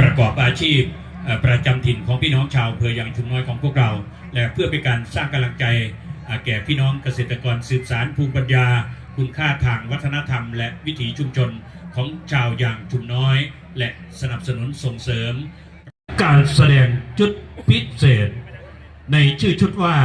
ประกอบอาชีพประจำถิ่นของพี่น้องชาวอำเภอยางชุมน้อยของพวกเรา และเพื่อเป็นการสร้างกำลังใจแก่พี่น้องเกษตรกรสืบสารภูมิปัญญา คุณค่าทางวัฒนธรรม และวิถีชุมชนของชาวยางชุมน้อย และสนับสนุนส่งเสริม การแสดงจุดพิเศษ ในชื่อชุดว่า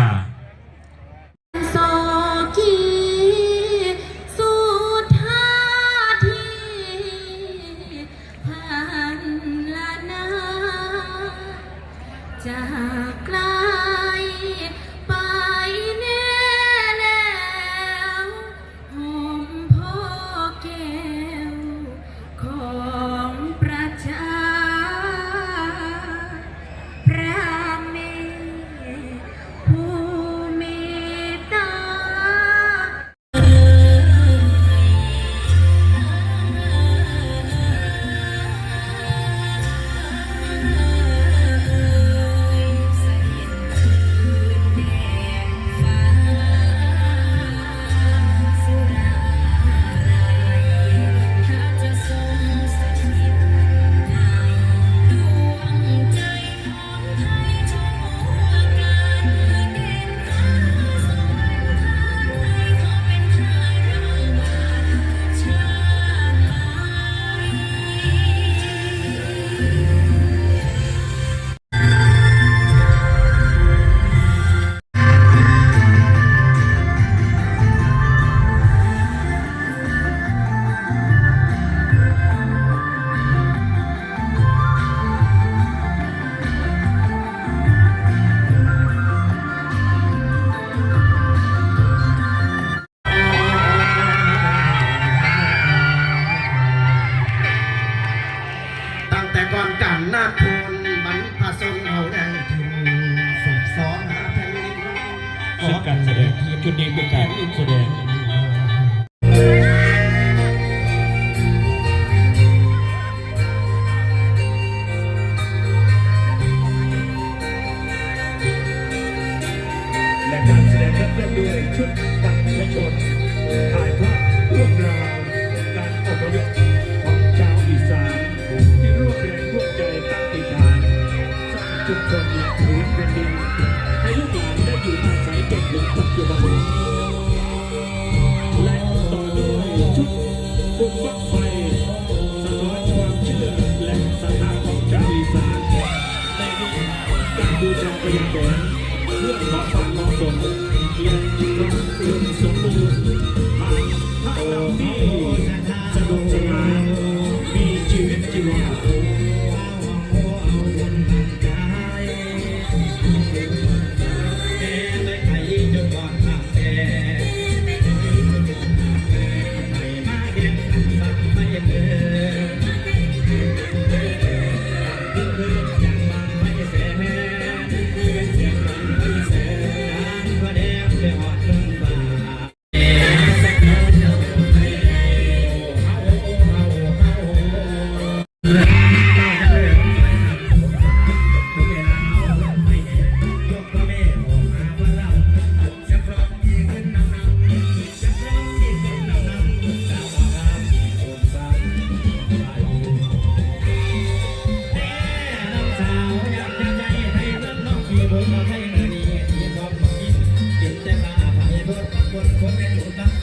ก่อนกันหน้าทูลบรรพชนเขาได้ถึงสืบสอนหาแผ่นดินซึ่งการแสดงชุดนี้เป็นการแสดงและการแสดงนั้นเริ่มด้วยชุดบรรพชนถ่ายทอดเรื่องราวการอพยพ บูชาพยากรณ์เพื่อขอความเหมาะสมและความอุดมสมบูรณ์ con, con,